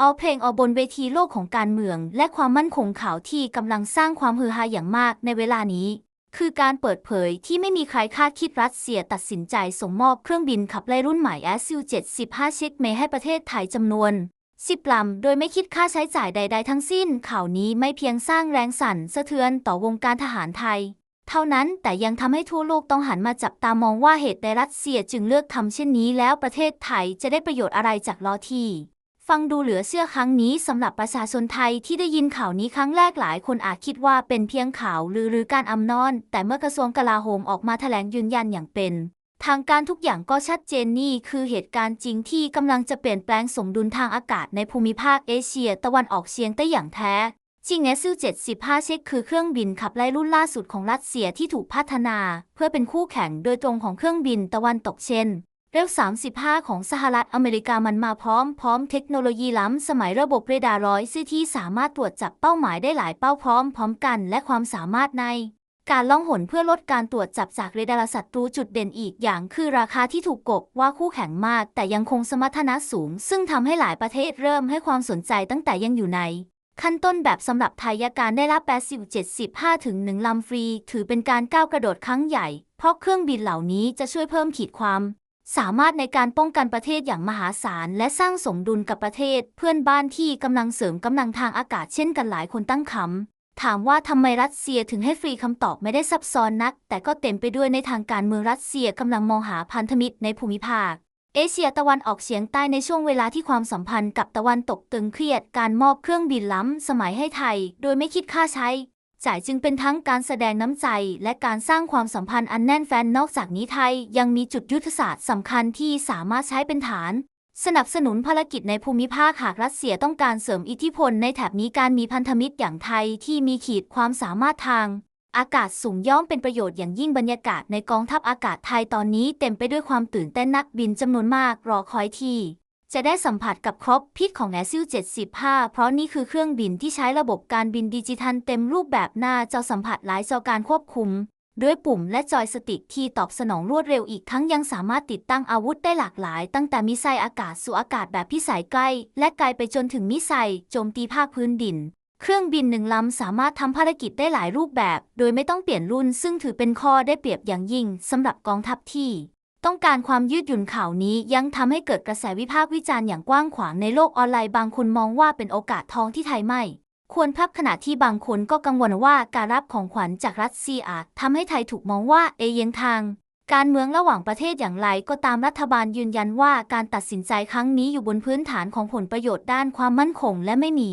เอาเพลงเอาบนเวทีโลกของการเมือง และความมั่นคงข่าวที่กำลังสร้างความฮือฮาอย่างมากในเวลานี้ คือการเปิดเผยที่ไม่มีใครคาดคิดรัสเซียตัดสินใจส่งมอบเครื่องบินขับไล่รุ่นใหม่ SU-75 เช็คเมให้ประเทศไทยจำนวน10ลำโดยไม่คิดค่าใช้จ่ายใด ๆ ทั้งสิ้น ข่าวนี้ไม่เพียงสร้างแรงสั่นสะเทือนต่อวงการทหารไทย เท่านั้นแต่ยังทำให้ทั่วโลกต้องหันมาจับตามองว่าเหตุใดรัสเซียจึงเลือกทำเช่นนี้แล้วประเทศไทยจะได้ประโยชน์อะไรจากล้อที่ ฟังดูเหลือเชื่อครั้งนี้สำหรับประชาชนไทยที่ได้ยินข่าวนี้ครั้งแรกหลายคนอาจคิดว่าเป็นเพียงข่าวลือหรือการอำนอน แต่เมื่อกระทรวงกลาโหมออกมาแถลงยืนยันอย่างเป็น ทางการทุกอย่างก็ชัดเจนนี่คือเหตุการณ์จริงที่กำลังจะเปลี่ยนแปลงสมดุลทางอากาศในภูมิภาคเอเชีย ตะวันออกเฉียงใต้อย่างแท้จริงเอซู75 เช็คคือเครื่องบินขับไล่รุ่นล่าสุดของรัสเซียที่ถูกพัฒนา เพื่อเป็นคู่แข่งโดยตรงของเครื่องบินตะวันตกเช่น เร็ว35 ของสหรัฐอเมริกามันมาพร้อมพร้อมเทคโนโลยีล้ำสมัยระบบเรดาร์ร้อยซีที่สามารถตรวจจับเป้าหมายได้หลายเป้าพร้อมพร้อมกันและความสามารถใน การล่องหนเพื่อลดการตรวจจับจากเรดาร์ศัตรูจุดเด่นอีกอย่างคือราคาที่ถูกกบว่าคู่แข่งมาก แต่ยังคงสมรรถนะสูง ซึ่งทำให้หลายประเทศเริ่มให้ความสนใจตั้งแต่ยังอยู่ใน ขั้นต้นแบบสำหรับไทยการได้รับ 80 75 ถึง 1 ลำฟรี ถือเป็นการก้าวกระโดดครั้งใหญ่ เพราะเครื่องบินเหล่านี้จะช่วยเพิ่มขีดความ สามารถในการป้องกันประเทศอย่างมหาศาล และสร้างสมดุลกับประเทศ เพื่อนบ้านที่กำลังเสริมกำลังทางอากาศเช่นกันหลายคนตั้งคำถามว่าทำไมรัสเซียถึงให้ฟรีคำตอบไม่ได้ซับซ้อนนัก แต่ก็เต็มไปด้วยในทางการเมืองรัสเซียกำลังมองหาพันธมิตรในภูมิภาค เอเชียตะวันออกเฉียงใต้ในช่วงเวลาที่ความสัมพันธ์กับตะวันตกตึงเครียด การมอบเครื่องบินล้ำสมัยให้ไทย โดยไม่คิดค่าใช้ จ่ายจึงเป็นทั้งการแสดงน้ำใจ และการสร้างความสัมพันธ์อันแน่นแฟนนอกจากนี้ไทยยังมีจุดยุทธศาสตร์สำคัญที่สามารถใช้เป็นฐาน สนับสนุนภารกิจในภูมิภาคหากรัสเซียต้องการเสริมอิทธิพลในแถบนี้การมีพันธมิตรอย่างไทยที่มีขีดความสามารถทาง อากาศสูงย่อมเป็นประโยชน์อย่างยิ่งบรรยากาศในกองทัพอากาศไทยตอนนี้เต็มไปด้วยความตื่นเต้นนักบินจำนวนมากรอคอยที่ จะได้สัมผัสกับครบพิษของแอซิล75 เพราะนี่คือเครื่องบินที่ใช้ระบบการบินดิจิทัลเต็มรูปแบบหน้าจอสัมผัสหลายจอการควบคุม ด้วยปุ่มและจอยสติ๊กที่ตอบสนองรวดเร็วอีกทั้งยังสามารถติดตั้งอาวุธได้หลากหลาย ตั้งแต่มิไซล์อากาศสู่อากาศแบบพิสัยใกล้ และไกลไปจนถึงมิไซล์โจมตีภาคพื้นดิน เครื่องบินหนึ่งลำสามารถทำภารกิจได้หลายรูปแบบ โดยไม่ต้องเปลี่ยนรุ่น ซึ่งถือเป็นข้อได้เปรียบอย่างยิ่งสำหรับกองทัพที่ ต้องการความยืดหยุ่นข่าวนี้ยังทำให้เกิดกระแสวิพากษ์วิจารณ์อย่างกว้างขวางในโลกออนไลน์บางคนมองว่าเป็นโอกาสทองที่ไทยไม่ ควรพับขณะที่บางคนก็กังวลว่าการรับของขวัญจากรัสเซียอาจทำให้ไทยถูกมองว่าเอเยงทาง การเมืองระหว่างประเทศอย่างไรก็ตามรัฐบาลยืนยันว่าการตัดสินใจครั้งนี้อยู่บนพื้นฐานของผลประโยชน์ด้านความมั่นคงและไม่มี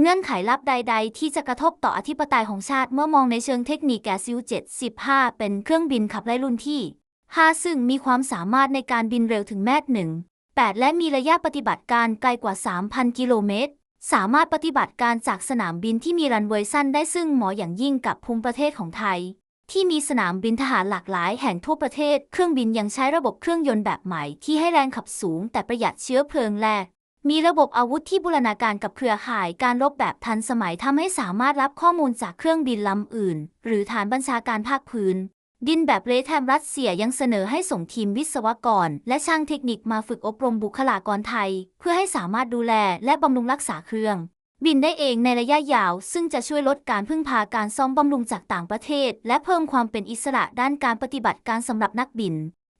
เงื่อนไขลับใด ๆ ที่จะกระทบต่ออธิปไตยของชาติเมื่อมองในเชิงเทคนิคแกซิล75เป็นเครื่องบินขับไล่รุ่นที่ 5 ซึ่งมีความสามารถในการบินเร็วถึงแมตหนึ่ง8และมีระยะปฏิบัติการไกลกว่า 3,000 กิโลเมตร สามารถปฏิบัติการจากสนามบินที่มีรันเวย์สั้นได้ซึ่งเหมาะอย่างยิ่งกับภูมิประเทศของไทย ที่มีสนามบินทหารหลากหลายแห่งทั่วประเทศ เครื่องบินยังใช้ระบบเครื่องยนต์แบบใหม่ที่ให้แรงขับสูง แต่ประหยัดเชื้อเพลิงแรงมีระบบอาวุธที่บูรณาการกับเครือข่ายการรบแบบทันสมัยทำให้สามารถรับข้อมูลจากเครื่องบินลำอื่น หรือฐานบัญชาการภาคพื้น ดินแบบเรแทมรัสเซียยังเสนอให้ส่งทีมวิศวกร และช่างเทคนิคมาฝึกอบรมบุคลากรไทย เพื่อให้สามารถดูแลและบำรุงรักษาเครื่อง บินได้เองในระยะยาว ซึ่งจะช่วยลดการพึ่งพาการซ่อมบำรุงจากต่างประเทศ และเพิ่มความเป็นอิสระด้านการปฏิบัติการสำหรับนักบิน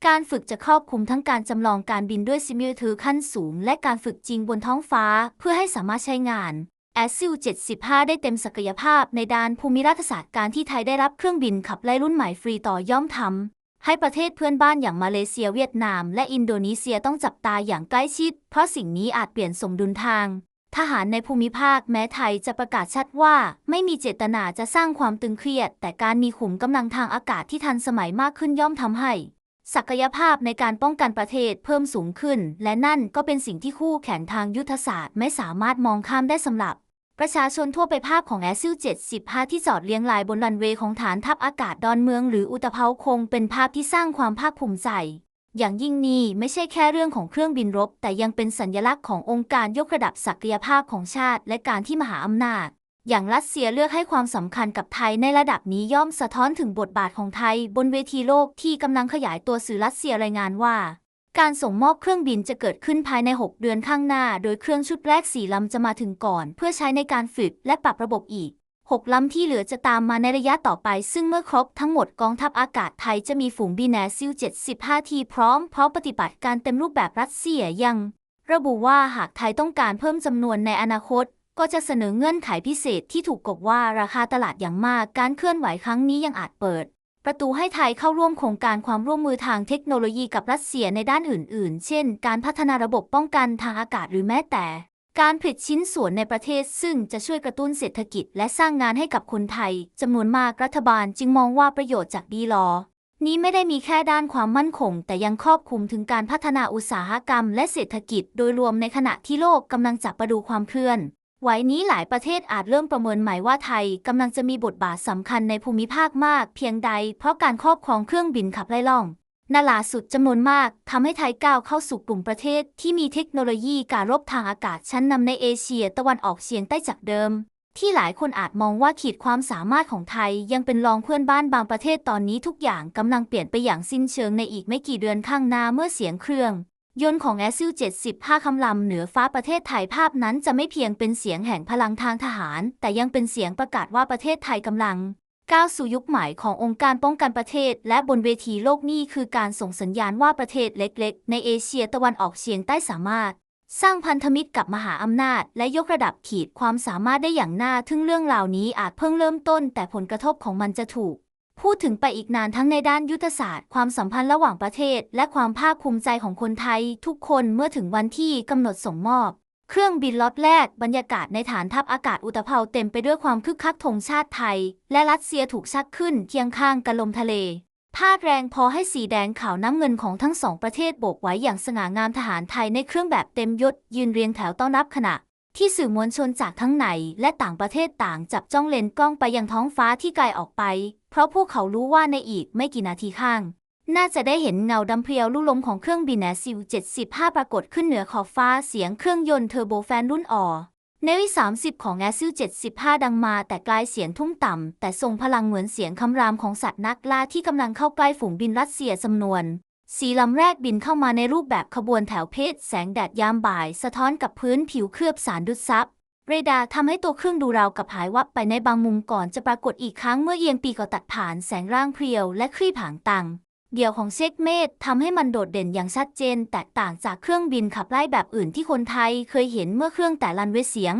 การฝึกจะครอบคลุมทั้งการจำลองการบินด้วยซิมิวเตอร์ขั้นสูง และการฝึกจริงบนท้องฟ้า เพื่อให้สามารถใช้งาน แอซิล75 ได้เต็มศักยภาพในด้านภูมิรัฐศาสตร์การที่ไทยได้รับเครื่องบินขับไล่รุ่นใหม่ฟรีต่อย่อมทำให้ประเทศเพื่อนบ้านอย่างมาเลเซียเวียดนาม และอินโดนีเซียต้องจับตาอย่างใกล้ชิด เพราะสิ่งนี้อาจเปลี่ยนสมดุลทาง ทหารในภูมิภาคแม้ไทยจะประกาศชัดว่า ไม่มีเจตนาจะสร้างความตึงเครียด แต่การมีขุมกำลังทางอากาศที่ทันสมัยมากขึ้นย่อมทำให้ศักยภาพในการป้องกันประเทศเพิ่มสูงขึ้น และนั่นก็เป็นสิ่งที่คู่แข่งทางยุทธศาสตร์ไม่สามารถมองข้ามได้สำหรับ ประชาชนทั่วไปภาพของแอซิล75ที่จอดเรียงรายบนรันเวย์ของฐานทัพอากาศดอนเมืองหรืออุตภเปาคงเป็นภาพที่สร้างความภาคภูมิใจ อย่างยิ่งนี้ไม่ใช่แค่เรื่องของเครื่องบินรบ แต่ยังเป็นสัญลักษณ์ขององค์การยกระดับศักยภาพของชาติ และการที่มหาอำนาจ อย่างรัสเซียเลือกให้ความสำคัญกับไทยในระดับนี้ย่อมสะท้อนถึงบทบาทของไทย บนเวทีโลกที่กำลังขยายตัวสื่อรัสเซียรายงานว่า การส่งมอบเครื่องบินจะเกิดขึ้นภายใน 6 เดือนข้างหน้า โดยเครื่องชุดแรก 4 ลำจะมาถึงก่อน เพื่อใช้ในการฝึกและปรับระบบอีก 6 ลำที่เหลือจะตามมาในระยะต่อไป ซึ่งเมื่อครบทั้งหมดกองทัพอากาศไทยจะมีฝูงบินแอซิล 75 ทีพร้อม เพร้อปฏิบัติการเต็มรูปแบบรัสเซียยัง ระบุว่าหากไทยต้องการเพิ่มจำนวนในอนาคต ก็จะเสนอเงื่อนไขพิเศษที่ถูกกบว่าราคาตลาดอย่างมาก การเคลื่อนไหวครั้งนี้ยังอาจเปิด ประตูให้ไทยเข้าร่วมโครงการความร่วมมือทางเทคโนโลยีกับรัสเซียในด้านอื่น ๆ เช่น การพัฒนาระบบป้องกันทางอากาศหรือแม้แต่ การผลิตชิ้นส่วนในประเทศซึ่งจะช่วยกระตุ้นเศรษฐกิจ และสร้างงานให้กับคนไทยจำนวนมากรัฐบาลจึงมองว่าประโยชน์จากดีลอนี้ไม่ได้มีแค่ด้านความมั่นคง แต่ยังครอบคลุมถึงการพัฒนาอุตสาหกรรม และเศรษฐกิจโดยรวมในขณะที่โลกกำลังจับประดูความเคลื่อน ไหวนี้หลายประเทศอาจเริ่มประเมินใหม่ว่าไทยกำลังจะมีบทบาทสำคัญในภูมิภาคมากเพียงใด เพราะการครอบครองเครื่องบินขับไล่ล่องนาลาสุดจำนวนมากทำให้ไทยก้าวเข้าสู่กลุ่มประเทศที่มีเทคโนโลยีการรบทางอากาศชั้นนำในเอเชียตะวันออกเฉียงใต้จากเดิม ที่หลายคนอาจมองว่าขีดความสามารถของไทยยังเป็นรองเพื่อนบ้านบางประเทศตอนนี้ทุกอย่างกำลังเปลี่ยนไปอย่างสิ้นเชิงในอีกไม่กี่เดือนข้างหน้าเมื่อเสียงเครื่อง ยนต์ของแอซิล75 คำลำเหนือฟ้าประเทศไทยภาพนั้นจะไม่เพียงเป็นเสียงแห่งพลังทางทหาร แต่ยังเป็นเสียงประกาศว่าประเทศไทยกำลัง ก้าวสู่ยุคใหม่ขององค์การป้องกันประเทศ และบนเวทีโลกนี้คือการส่งสัญญาณว่าประเทศเล็กๆ ในเอเชียตะวันออกเฉียงใต้สามารถ สร้างพันธมิตรกับมหาอำนาจ และยกระดับขีดความสามารถได้อย่างน่าทึ่งเรื่องราวนี้อาจเพิ่งเริ่มต้น แต่ผลกระทบของมันจะถูก พูดถึงไปอีกนานทั้งในด้านยุทธศาสตร์ ความสัมพันธ์ระหว่างประเทศ และความภาคภูมิใจของคนไทย ทุกคนเมื่อถึงวันที่กำหนดส่งมอบ เครื่องบินล็อตแรก บรรยากาศในฐานทัพอากาศอุตภาเต็มไปด้วยความคึกคักธงชาติไทย และรัสเซียถูกชักขึ้นเคียงข้างกันลมทะเลพาดแรงพอให้สีแดงขาวน้ำเงินของทั้งสองประเทศโบกไว้อย่างสง่างามทหารไทยในเครื่องแบบเต็มยศ ยืนเรียงแถวต้อนรับขณะ ที่สื่อมวลชนจากทั้งในและต่างประเทศต่างจับจ้องเลนกล้องไปยังท้องฟ้าที่ไกลออกไป เพราะพวกเขารู้ว่าในอีกไม่กี่นาทีข้าง น่าจะได้เห็นเงาดำเพรียวลู่ลมของเครื่องบินแอซิล75 ปรากฏขึ้นเหนือขอบฟ้าเสียงเครื่องยนต์เทอร์โบแฟนรุ่นอ่อเนวิ30 ของแอซิล75 ดังมาแต่กลายเสียงทุ่มต่ำ แต่ทรงพลังเหมือนเสียงคำรามของสัตว์นักล่าที่กำลังเข้าใกล้ฝูงบินรัสเซียจำนวนสีลำแรกบินเข้ามาในรูปแบบขบวนแถวเพศแสงแดดยามบ่าย สะท้อนกับพื้นผิวเคลือบสารดุดซับ เรดาร์ทำให้ตัวเครื่องดูราวกับหายวับไปในบางมุมก่อนจะปรากฏอีกครั้งเมื่อเอียงปีก็ตัดผ่านแสงร่างเพรียวและคลี่ผางตังเดี่ยวของเชคเมธทำให้มันโดดเด่นอย่างชัดเจน แตกต่างจากเครื่องบินขับไล่แบบอื่นที่คนไทยเคยเห็นเมื่อเครื่องแต่ลันเวเสียง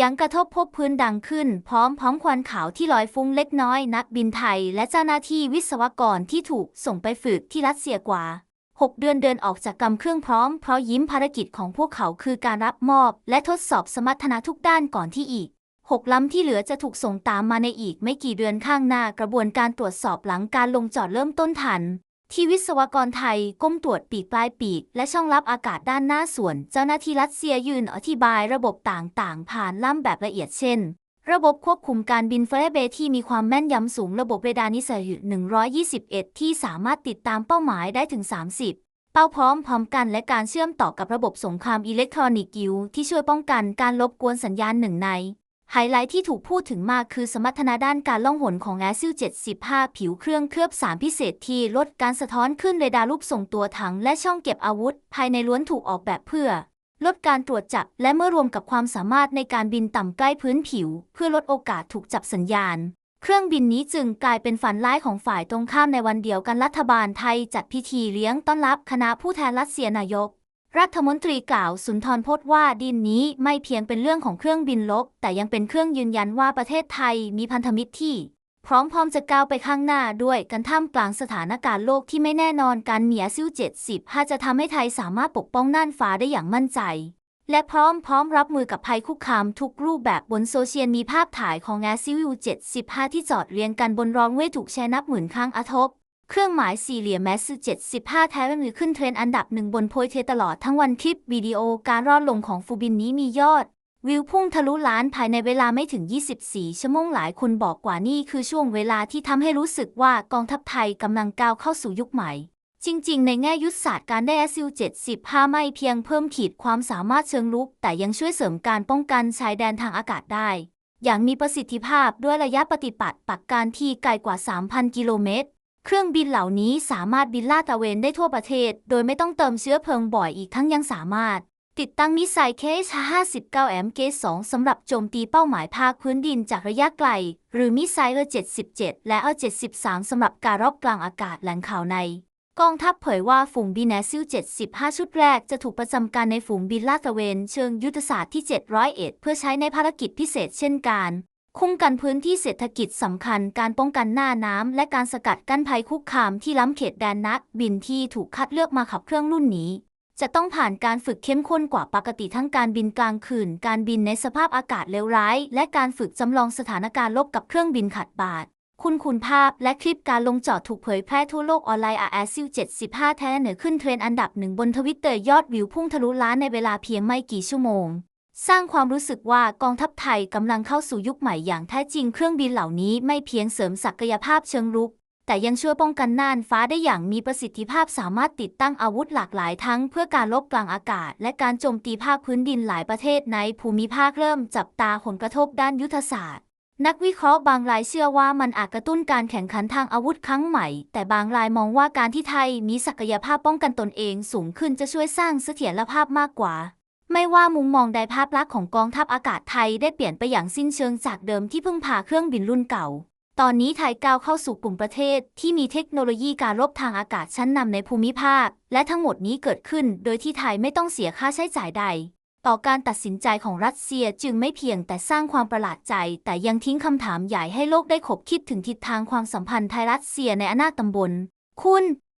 ยังกระทบพบพื้นดังขึ้น พร้อมพร้อมควันขาวที่ลอยฟุ้งเล็กน้อย นักบินไทย และเจ้าหน้าที่วิศวกรที่ถูกส่งไปฝึกที่รัสเซียกว่า 6 เดือนเดินออกจากกำเครื่องพร้อม เพราะยิ้มภารกิจของพวกเขาคือการรับมอบ และทดสอบสมรรถนะทุกด้านก่อนที่อีก 6 ลำที่เหลือจะถูกส่งตามมาในอีกไม่กี่เดือนข้างหน้ากระบวนการตรวจสอบหลังการลงจอดเริ่มต้นทัน ที่วิศวกรไทยก้มตรวจปีกปลายปีก และช่องรับอากาศด้านหน้าส่วน เจ้าหน้าที่รัสเซียยืนอธิบายระบบต่างๆ ผ่านล่ำแบบละเอียดเช่น ระบบควบคุมการบินเฟรเบที่มีความแม่นยำสูงระบบเรดาร์นิสัย121 ที่สามารถติดตามเป้าหมายได้ถึง 30 เป้าพร้อมพร้อมกันและการเชื่อมต่อกับระบบสงครามอิเล็กทรอนิกส์กิวที่ช่วยป้องกันการรบกวนสัญญาณหนึ่งใน ไฮไลท์ที่ถูกพูดถึงมากคือสมรรถนะด้านการล่องหนของแอซิล75 ผิวเครื่องเคลือบสารพิเศษที่ลดการสะท้อนขึ้นเรดาร์รูปส่งตัวถังและช่องเก็บอาวุธ ภายในล้วนถูกออกแบบเพื่อ ลดการตรวจจับ และเมื่อรวมกับความสามารถในการบินต่ำใกล้พื้นผิว เพื่อลดโอกาสถูกจับสัญญาณ เครื่องบินนี้จึงกลายเป็นฝันร้ายของฝ่ายตรงข้ามในวันเดียวกันรัฐบาลไทยจัดพิธีเลี้ยงต้อนรับคณะผู้แทนรัสเซียนายก รัฐมนตรีกล่าวสุนทรพจน์ว่าดินนี้ไม่เพียงเป็นเรื่องของเครื่องบินลบ แต่ยังเป็นเครื่องยืนยันว่าประเทศไทยมีพันธมิตรที่ พร้อมพร้อมจะก้าวไปข้างหน้าด้วยกันท่ามกลางสถานการณ์โลกที่ไม่แน่นอนการเมีอาซิล70ถ้าจะทำให้ไทยสามารถปกป้องน่านฟ้าได้อย่างมั่นใจ และพร้อมพร้อมรับมือกับภัยคุกคามทุกรูปแบบบนโซเชียลมีภาพถ่ายของแอซิล75 ที่จอดเรียงกันบนรองเวทถูกแชร์นับหมื่นครั้งอาทบเครื่องหมายสี่เหลี่ยมแมส75 แท้มือขึ้นเทรนด์อันดับหนึ่งบนโพยเทตลอดทั้งวันคลิปวิดีโอการรอดลงของฟูบินนี้มียอด วิวพุ่งทะลุล้านภายในเวลาไม่ถึง 24 ชั่วโมงหลายคนบอกกว่านี่คือช่วงเวลาที่ทำให้รู้สึกว่ากองทัพไทยกำลังก้าวเข้าสู่ยุคใหม่ จริงๆ ในแง่ยุทธศาสตร์การได้ SU 75ไม่เพียงเพิ่มขีดความสามารถเชิงลุก แต่ยังช่วยเสริมการป้องกันชายแดนทางอากาศได้ อย่างมีประสิทธิภาพด้วยระยะปฏิบัติปักการที่ไกลกว่า 3,000 กิโลเมตรเครื่องบินเหล่านี้สามารถบินลาดตระเวนได้ทั่วประเทศ โดยไม่ต้องเติมเชื้อเพลิงบ่อยอีกทั้งยังสามารถ ติดตั้งมิสไซล์เคส 59 m เก2สำหรับโจมตีเป้าหมายภาคพื้นดินจากระยะไกล หรือมิสไซล์เอ77 และเอ73สำหรับการรบกลางอากาศแหล่งข่าวใน กองทัพเผยว่าฝูงบินแอซิล75 ชุดแรกจะถูกประจำการในฝูงบินลาดตระเวนเชิงยุทธศาสตร์ที่ 701 เพื่อใช้ในภารกิจพิเศษเช่นการคุ้มกันพื้นที่เศรษฐกิจสำคัญ การป้องกันหน้าน้ำ และการสกัดกั้นภัยคุกคามที่ล้ำเขตแดนนักบินที่ถูกคัดเลือกมาขับเครื่องรุ่นนี้ จะต้องผ่านการฝึกเข้มข้นกว่าปกติทั้งการบินกลางคืน การบินในสภาพอากาศเลวร้าย และการฝึกจำลองสถานการณ์ลบกับเครื่องบินขัดบาดคุณคุณภาพและคลิปการลงจอดถูกเผยแพร่ทั่วโลกออนไลน์อาแอซิล75 แท้เหนือขึ้นเทรนอันดับหนึ่งบนทวิตเตอร์ยอดวิวพุ่งทะลุล้านในเวลาเพียงไม่กี่ชั่วโมง สร้างความรู้สึกว่ากองทัพไทยกำลังเข้าสู่ยุคใหม่อย่างแท้จริงเครื่องบินเหล่านี้ไม่เพียงเสริมศักยภาพเชิงรุก แต่ยังช่วยป้องกันน่านฟ้าได้อย่างมีประสิทธิภาพสามารถติดตั้งอาวุธหลากหลายทั้งเพื่อการลบกลางอากาศ และการโจมตีภาคพื้นดินหลายประเทศในภูมิภาคเริ่มจับตาผลกระทบด้านยุทธศาสตร์ นักวิเคราะห์บางรายเชื่อว่ามันอาจกระตุ้นการแข่งขันทางอาวุธครั้งใหม่ แต่บางรายมองว่าการที่ไทยมีศักยภาพป้องกันตนเองสูงขึ้นจะช่วยสร้างเสถียรภาพมากกว่าไม่ว่ามุมมองใดภาพลักษณ์ของกองทัพอากาศไทยได้เปลี่ยนไปอย่างสิ้นเชิงจากเดิมที่พึ่งพาเครื่องบินรุ่นเก่า ตอนนี้ไทยก้าวเข้าสู่กลุ่มประเทศที่มีเทคโนโลยีการรบทางอากาศชั้นนำในภูมิภาค และทั้งหมดนี้เกิดขึ้นโดยที่ไทยไม่ต้องเสียค่าใช้จ่ายใด ต่อการตัดสินใจของรัสเซียจึงไม่เพียงแต่สร้างความประหลาดใจ แต่ยังทิ้งคำถามใหญ่ให้โลกได้ขบคิดถึงทิศทางความสัมพันธ์ไทยรัสเซียในอนาคตตำบล คุณ